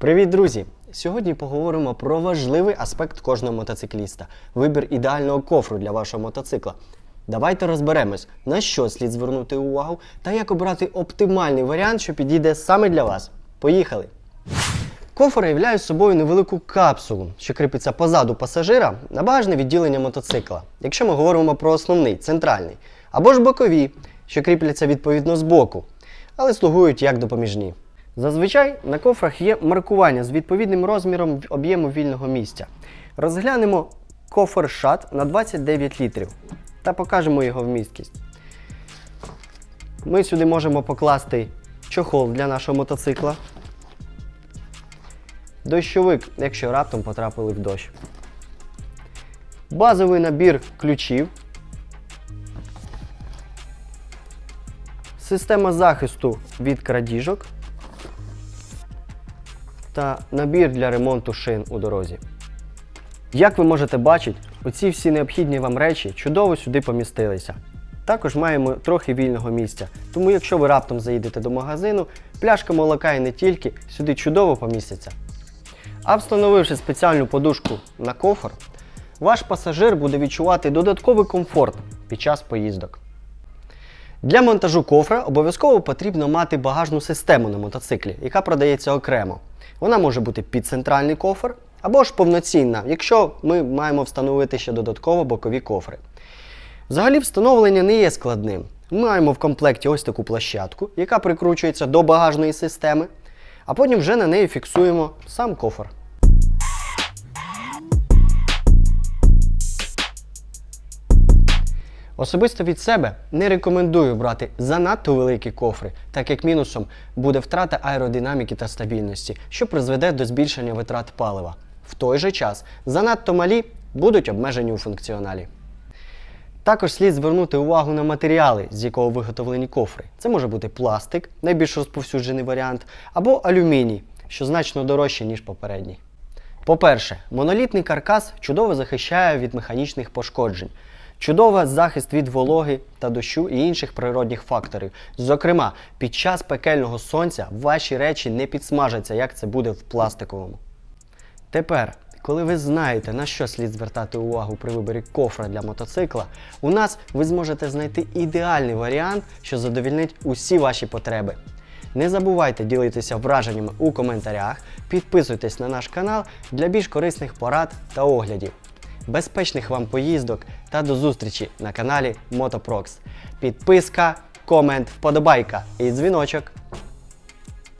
Привіт, друзі! Сьогодні поговоримо про важливий аспект кожного мотоцикліста вибір ідеального кофру для вашого мотоцикла. Давайте розберемось, на що слід звернути увагу та як обрати оптимальний варіант, що підійде саме для вас. Поїхали! Кофр являє собою невелику капсулу, що кріпиться позаду пасажира на багажне відділення мотоцикла, якщо ми говоримо про основний, центральний, або ж бокові, що кріпляться відповідно з боку, але слугують як допоміжні. Зазвичай на кофрах є маркування з відповідним розміром об'єму вільного місця. Розглянемо кофр шат на 29 літрів та покажемо його вмісткість. Ми сюди можемо покласти чохол для нашого мотоцикла, дощовик, якщо раптом потрапили в дощ. Базовий набір ключів. Система захисту від крадіжок та набір для ремонту шин у дорозі. Як ви можете бачити, оці всі необхідні вам речі чудово сюди помістилися. Також маємо трохи вільного місця, тому якщо ви раптом заїдете до магазину, пляшка молока і не тільки сюди чудово поміститься. А встановивши спеціальну подушку на кофр, ваш пасажир буде відчувати додатковий комфорт під час поїздок. Для монтажу кофра обов'язково потрібно мати багажну систему на мотоциклі, яка продається окремо. Вона може бути під центральний кофр або ж повноцінна, якщо ми маємо встановити ще додатково бокові кофри. Взагалі встановлення не є складним. Ми маємо в комплекті ось таку площадку, яка прикручується до багажної системи, а потім вже на неї фіксуємо сам кофр. Особисто від себе не рекомендую брати занадто великі кофри, так як мінусом буде втрата аеродинаміки та стабільності, що призведе до збільшення витрат палива. В той же час занадто малі будуть обмежені у функціоналі. Також слід звернути увагу на матеріали, з якого виготовлені кофри. Це може бути пластик, найбільш розповсюджений варіант, або алюміній, що значно дорожче, ніж попередній. По-перше, монолітний каркас чудово захищає від механічних пошкоджень. Чудовий захист від вологи та дощу і інших природних факторів. Зокрема, під час пекельного сонця ваші речі не підсмажаться, як це буде в пластиковому. Тепер, коли ви знаєте, на що слід звертати увагу при виборі кофра для мотоцикла, у нас ви зможете знайти ідеальний варіант, що задовільнить усі ваші потреби. Не забувайте ділитися враженнями у коментарях, підписуйтесь на наш канал для більш корисних порад та оглядів. Безпечних вам поїздок та до зустрічі на каналі Мотопрокс. Підписка, комент, вподобайка і дзвіночок.